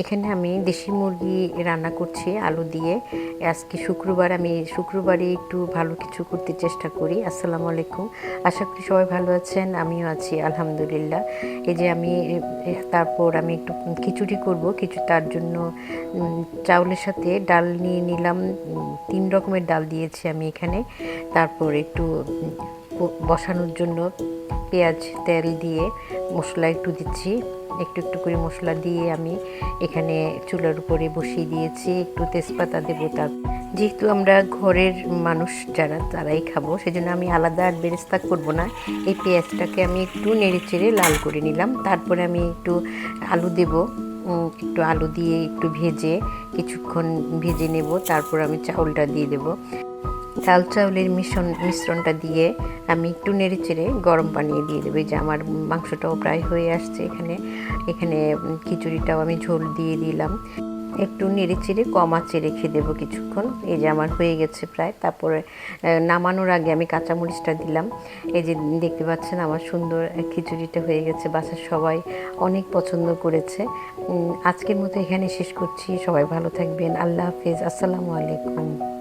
এখানে আমি দেশি মুরগি রান্না করছি, আলু দিয়ে। আজকে শুক্রবার, আমি শুক্রবারে একটু ভালো কিছু করতে চেষ্টা করি। আসসালামু আলাইকুম। আশা করি সবাই ভালো আছেন, আমিও আছি, আলহামদুলিল্লাহ। এই যে আমি তারপর আমি একটু খিচুড়ি করব। কিছু তার জন্য চাউলের সাথে ডাল নিয়ে নিলাম। তিন রকমের ডাল দিয়েছি আমি এখানে। তারপর একটু বসানোর জন্য পেঁয়াজ, তেল দিয়ে মশলা একটু দিচ্ছি। একটু একটু করে মশলা দিয়ে আমি এখানে চুলার উপরে বসিয়ে দিয়েছি। একটু তেজপাতা দেবো তার। যেহেতু আমরা ঘরের মানুষ যারা, তারাই খাব, সেজন্য আমি আলাদা আর বেরেস্তা করব না। এই পেঁয়াজটাকে আমি একটু নেড়ে চেড়ে লাল করে নিলাম। তারপরে আমি একটু আলু দেবো। একটু আলু দিয়ে একটু ভেজে কিছুক্ষণ ভেজে নেব। তারপর আমি চাউলটা দিয়ে দেবো। চাল চাউলের মিশ্রণ, মিশ্রণটা দিয়ে আমি একটু নেড়ে চেড়ে গরম পানিয়ে দিয়ে দেবো। যে আমার মাংসটাও প্রায় হয়ে আসছে এখানে। এখানে খিচুড়িটাও আমি ঝোল দিয়ে দিলাম। একটু নেড়ে চেড়ে কম রেখে দেবো কিছুক্ষণ। এই যে আমার হয়ে গেছে প্রায়। তারপরে নামানোর আগে আমি কাঁচামরিচটা দিলাম। এই যে দেখতে পাচ্ছেন আমার সুন্দর খিচুড়িটা হয়ে গেছে। বাসার সবাই অনেক পছন্দ করেছে। আজকের মতো এখানে শেষ করছি। সবাই ভালো থাকবেন। আল্লাহ হাফিজ। আসসালামু আলাইকুম।